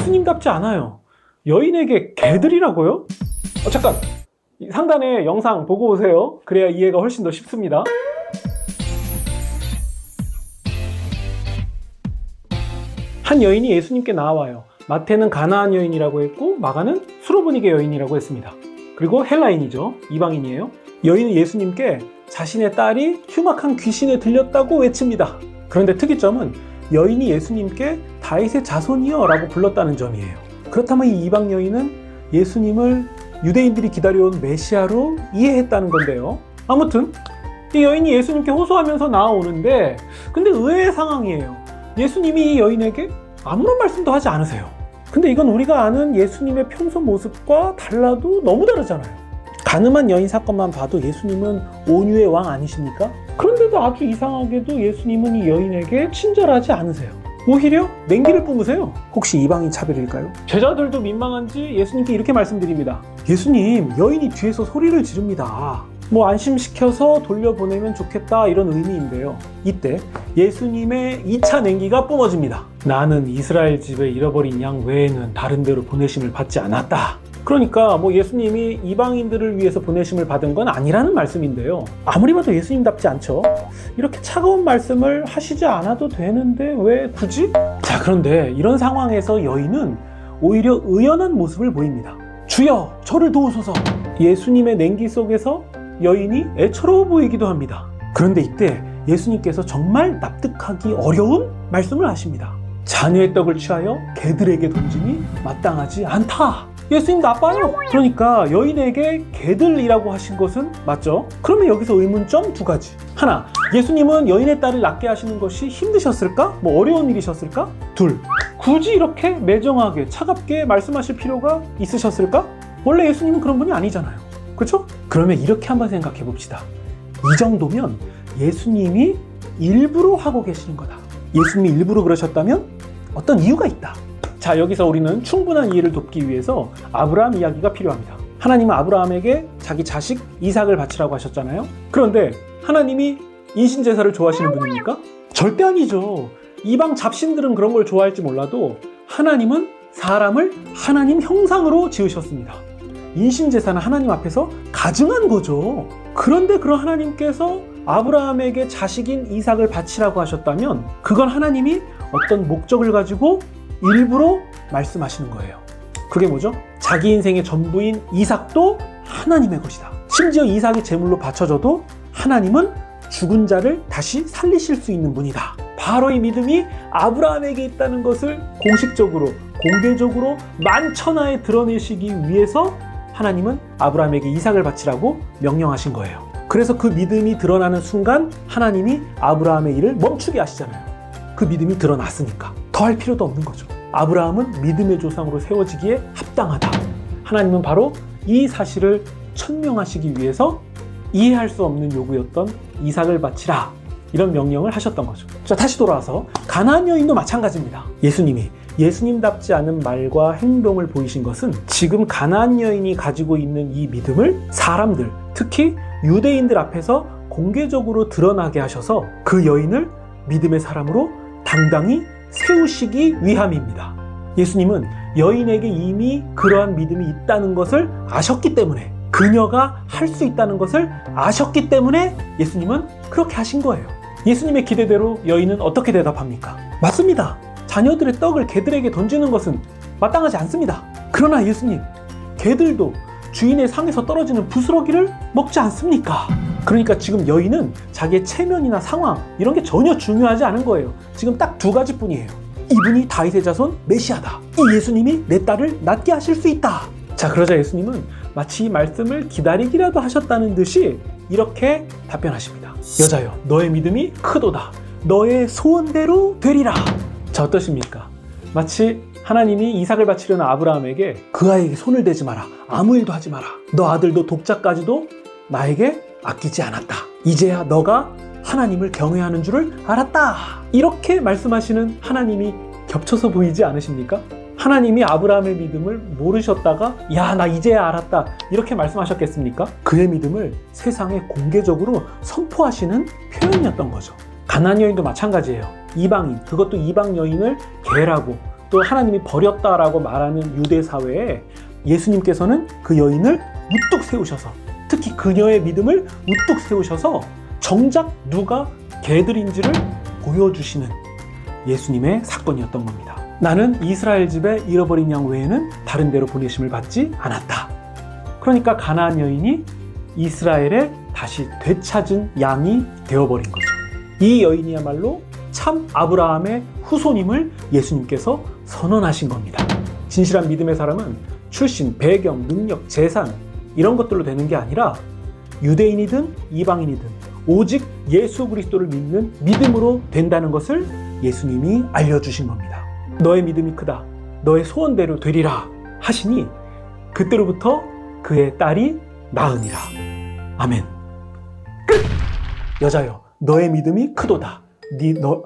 예수님답지 않아요. 여인에게 개들이라고요? 어, 잠깐. 이 상단에 영상 보고 오세요. 그래야 이해가 훨씬 더 쉽습니다. 한 여인이 예수님께 나와요. 마태는 가나안 여인이라고 했고 마가는 수로보니게 여인이라고 했습니다. 그리고 헬라인이죠. 이방인이에요. 여인은 예수님께 자신의 딸이 흉악한 귀신에 들렸다고 외칩니다. 그런데 특이점은 여인이 예수님께 다윗의 자손이여 라고 불렀다는 점이에요. 그렇다면 이 이방 여인은 예수님을 유대인들이 기다려온 메시아로 이해했다는 건데요. 아무튼 이 여인이 예수님께 호소하면서 나아오는데 근데 의외의 상황이에요. 예수님이 이 여인에게 아무런 말씀도 하지 않으세요. 근데 이건 우리가 아는 예수님의 평소 모습과 달라도 너무 다르잖아요. 가늠한 여인 사건만 봐도 예수님은 온유의 왕 아니십니까? 그런데도 아주 이상하게도 예수님은 이 여인에게 친절하지 않으세요. 오히려 냉기를 뿜으세요. 혹시 이방인 차별일까요? 제자들도 민망한지 예수님께 이렇게 말씀드립니다. 예수님, 여인이 뒤에서 소리를 지릅니다. 뭐 안심시켜서 돌려보내면 좋겠다 이런 의미인데요. 이때 예수님의 2차 냉기가 뿜어집니다. 나는 이스라엘 집에 잃어버린 양 외에는 다른 데로 보내심을 받지 않았다. 그러니까 뭐 예수님이 이방인들을 위해서 보내심을 받은 건 아니라는 말씀인데요. 아무리 봐도 예수님답지 않죠. 이렇게 차가운 말씀을 하시지 않아도 되는데 왜 굳이? 자, 그런데 이런 상황에서 여인은 오히려 의연한 모습을 보입니다. 주여, 저를 도우소서. 예수님의 냉기 속에서 여인이 애처로워 보이기도 합니다. 그런데 이때 예수님께서 정말 납득하기 어려운 말씀을 하십니다. 자녀의 떡을 취하여 개들에게 던지니 마땅하지 않다. 예수님 나빠요. 그러니까 여인에게 개들이라고 하신 것은 맞죠? 그러면 여기서 의문점 두 가지. 하나, 예수님은 여인의 딸을 낳게 하시는 것이 힘드셨을까? 뭐 어려운 일이셨을까? 둘, 굳이 이렇게 매정하게 차갑게 말씀하실 필요가 있으셨을까? 원래 예수님은 그런 분이 아니잖아요. 그렇죠? 그러면 이렇게 한번 생각해 봅시다. 이 정도면 예수님이 일부러 하고 계시는 거다. 예수님이 일부러 그러셨다면 어떤 이유가 있다. 자, 여기서 우리는 충분한 이해를 돕기 위해서 아브라함 이야기가 필요합니다. 하나님은 아브라함에게 자기 자식 이삭을 바치라고 하셨잖아요. 그런데 하나님이 인신제사를 좋아하시는 분입니까? 절대 아니죠. 이방 잡신들은 그런 걸 좋아할지 몰라도 하나님은 사람을 하나님 형상으로 지으셨습니다. 인신제사는 하나님 앞에서 가증한 거죠. 그런데 그런 하나님께서 아브라함에게 자식인 이삭을 바치라고 하셨다면 그건 하나님이 어떤 목적을 가지고 일부러 말씀하시는 거예요. 그게 뭐죠? 자기 인생의 전부인 이삭도 하나님의 것이다. 심지어 이삭이 제물로 바쳐져도 하나님은 죽은 자를 다시 살리실 수 있는 분이다. 바로 이 믿음이 아브라함에게 있다는 것을 공식적으로, 공개적으로 만천하에 드러내시기 위해서 하나님은 아브라함에게 이삭을 바치라고 명령하신 거예요. 그래서 그 믿음이 드러나는 순간 하나님이 아브라함의 일을 멈추게 하시잖아요. 그 믿음이 드러났으니까. 더할 필요도 없는 거죠. 아브라함은 믿음의 조상으로 세워지기에 합당하다. 하나님은 바로 이 사실을 천명하시기 위해서 이해할 수 없는 요구였던 이삭을 바치라. 이런 명령을 하셨던 거죠. 자, 다시 돌아와서 가나안 여인도 마찬가지입니다. 예수님이 예수님답지 않은 말과 행동을 보이신 것은 지금 가나안 여인이 가지고 있는 이 믿음을 사람들, 특히 유대인들 앞에서 공개적으로 드러나게 하셔서 그 여인을 믿음의 사람으로 당당히 세우시기 위함입니다. 예수님은 여인에게 이미 그러한 믿음이 있다는 것을 아셨기 때문에 그녀가 할 수 있다는 것을 아셨기 때문에 예수님은 그렇게 하신 거예요. 예수님의 기대대로 여인은 어떻게 대답합니까? 맞습니다. 자녀들의 떡을 개들에게 던지는 것은 마땅하지 않습니다. 그러나 예수님, 개들도 주인의 상에서 떨어지는 부스러기를 먹지 않습니까? 그러니까 지금 여인은 자기의 체면이나 상황 이런 게 전혀 중요하지 않은 거예요. 지금 딱 두 가지 뿐이에요. 이분이 다윗의 자손 메시아다. 이 예수님이 내 딸을 낫게 하실 수 있다. 자, 그러자 예수님은 마치 이 말씀을 기다리기라도 하셨다는 듯이 이렇게 답변하십니다. 여자여, 너의 믿음이 크도다. 너의 소원대로 되리라. 자, 어떠십니까? 마치 하나님이 이삭을 바치려는 아브라함에게 그 아이에게 손을 대지 마라. 아무 일도 하지 마라. 너 아들도 독자까지도 나에게 아끼지 않았다. 이제야 너가 하나님을 경외하는 줄을 알았다. 이렇게 말씀하시는 하나님이 겹쳐서 보이지 않으십니까? 하나님이 아브라함의 믿음을 모르셨다가 야 나 이제야 알았다 이렇게 말씀하셨겠습니까? 그의 믿음을 세상에 공개적으로 선포하시는 표현이었던 거죠. 가난 여인도 마찬가지예요. 이방인 그것도 이방 여인을 개라고 또 하나님이 버렸다라고 말하는 유대 사회에 예수님께서는 그 여인을 우뚝 세우셔서 특히 그녀의 믿음을 우뚝 세우셔서 정작 누가 개들인지를 보여주시는 예수님의 사건이었던 겁니다. 나는 이스라엘 집에 잃어버린 양 외에는 다른 데로 보내심을 받지 않았다. 그러니까 가나안 여인이 이스라엘에 다시 되찾은 양이 되어버린 거죠. 이 여인이야말로 참 아브라함의 후손임을 예수님께서 선언하신 겁니다. 진실한 믿음의 사람은 출신, 배경, 능력, 재산 이런 것들로 되는 게 아니라 유대인이든 이방인이든 오직 예수 그리스도를 믿는 믿음으로 된다는 것을 예수님이 알려주신 겁니다. 너의 믿음이 크다. 너의 소원대로 되리라 하시니 그때로부터 그의 딸이 나으니라. 아멘. 끝! 여자여, 너의 믿음이 크도다. 네, 너,